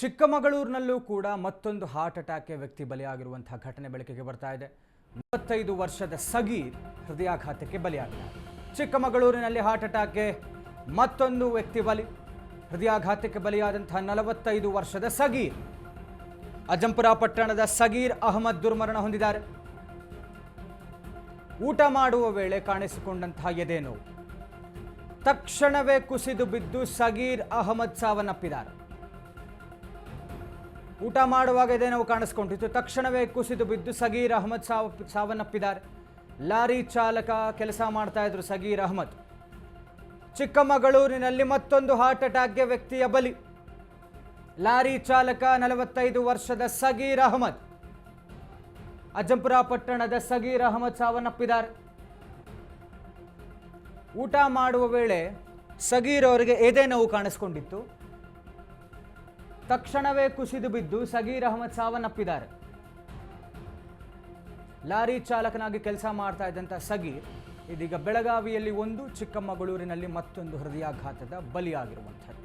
ಚಿಕ್ಕಮಗಳೂರಿನಲ್ಲೂ ಕೂಡ ಮತ್ತೊಂದು ಹಾರ್ಟ್ ಅಟ್ಯಾಕ್ಗೆ ವ್ಯಕ್ತಿ ಬಲಿಯಾಗಿರುವಂತಹ ಘಟನೆ ಬೆಳಕಿಗೆ ಬರ್ತಾ ಇದೆ. ಮೂವತ್ತೈದು ವರ್ಷದ ಸಗೀರ್ ಹೃದಯಾಘಾತಕ್ಕೆ ಬಲಿಯಾಗಿದ್ದಾರೆ ಚಿಕ್ಕಮಗಳೂರಿನಲ್ಲಿ ಹಾರ್ಟ್ ಅಟ್ಯಾಕ್ಗೆ ಮತ್ತೊಂದು ವ್ಯಕ್ತಿ ಬಲಿ, ಹೃದಯಾಘಾತಕ್ಕೆ ಬಲಿಯಾದಂತಹ ನಲವತ್ತೈದು ವರ್ಷದ ಸಗೀರ್, ಅಜಂಪುರ ಪಟ್ಟಣದ ಸಗೀರ್ ಅಹಮದ್ ದುರ್ಮರಣ ಹೊಂದಿದ್ದಾರೆ. ಊಟ ಮಾಡುವ ವೇಳೆ ಕಾಣಿಸಿಕೊಂಡಂತಹ ಎದೆ ನೋವು. ತಕ್ಷಣವೇ ಕುಸಿದು ಬಿದ್ದು ಸಗೀರ್ ಅಹಮದ್ ಸಾವನ್ನಪ್ಪಿದ್ದಾರೆ. ಊಟ ಮಾಡುವಾಗ ಇದೇ ನೋವು ಕಾಣಿಸ್ಕೊಂಡಿತ್ತು. ತಕ್ಷಣವೇ ಕುಸಿದು ಬಿದ್ದು ಸಗೀರ್ ಅಹಮದ್ ಸಾವ ಸಾವನ್ನಪ್ಪಿದ್ದಾರೆ. ಲಾರಿ ಚಾಲಕ ಕೆಲಸ ಮಾಡ್ತಾ ಇದ್ರು ಸಗೀರ್ ಅಹಮದ್. ಚಿಕ್ಕಮಗಳೂರಿನಲ್ಲಿ ಮತ್ತೊಂದು ಹಾರ್ಟ್ ಅಟ್ಯಾಕ್ಗೆ ವ್ಯಕ್ತಿಯ ಬಲಿ. ಲಾರಿ ಚಾಲಕ ನಲವತ್ತೈದು ವರ್ಷದ ಸಗೀರ್ ಅಹಮದ್. ಅಜಂಪುರ ಪಟ್ಟಣದ ಸಗೀರ್ ಅಹಮದ್ ಸಾವನ್ನಪ್ಪಿದ್ದಾರೆ. ಊಟ ಮಾಡುವ ವೇಳೆ ಸಗೀರ್ ಅವರಿಗೆ ಎದೆ ನೋವು ಕಾಣಿಸ್ಕೊಂಡಿತ್ತು. ತಕ್ಷಣವೇ ಕುಸಿದು ಬಿದ್ದು ಸಗೀರ್ ಅಹಮದ್ ಸಾವನ್ನಪ್ಪಿದ್ದಾರೆ. ಲಾರಿ ಚಾಲಕನಾಗಿ ಕೆಲಸ ಮಾಡ್ತಾ ಇದ್ದಂಥ ಸಗೀರ್ ಇದೀಗ ಬೆಳಗಾವಿಯಲ್ಲಿ ಒಂದು, ಚಿಕ್ಕಮಗಳೂರಿನಲ್ಲಿ ಮತ್ತೊಂದು ಹೃದಯಾಘಾತದ ಬಲಿಯಾಗಿರುವಂಥದ್ದು.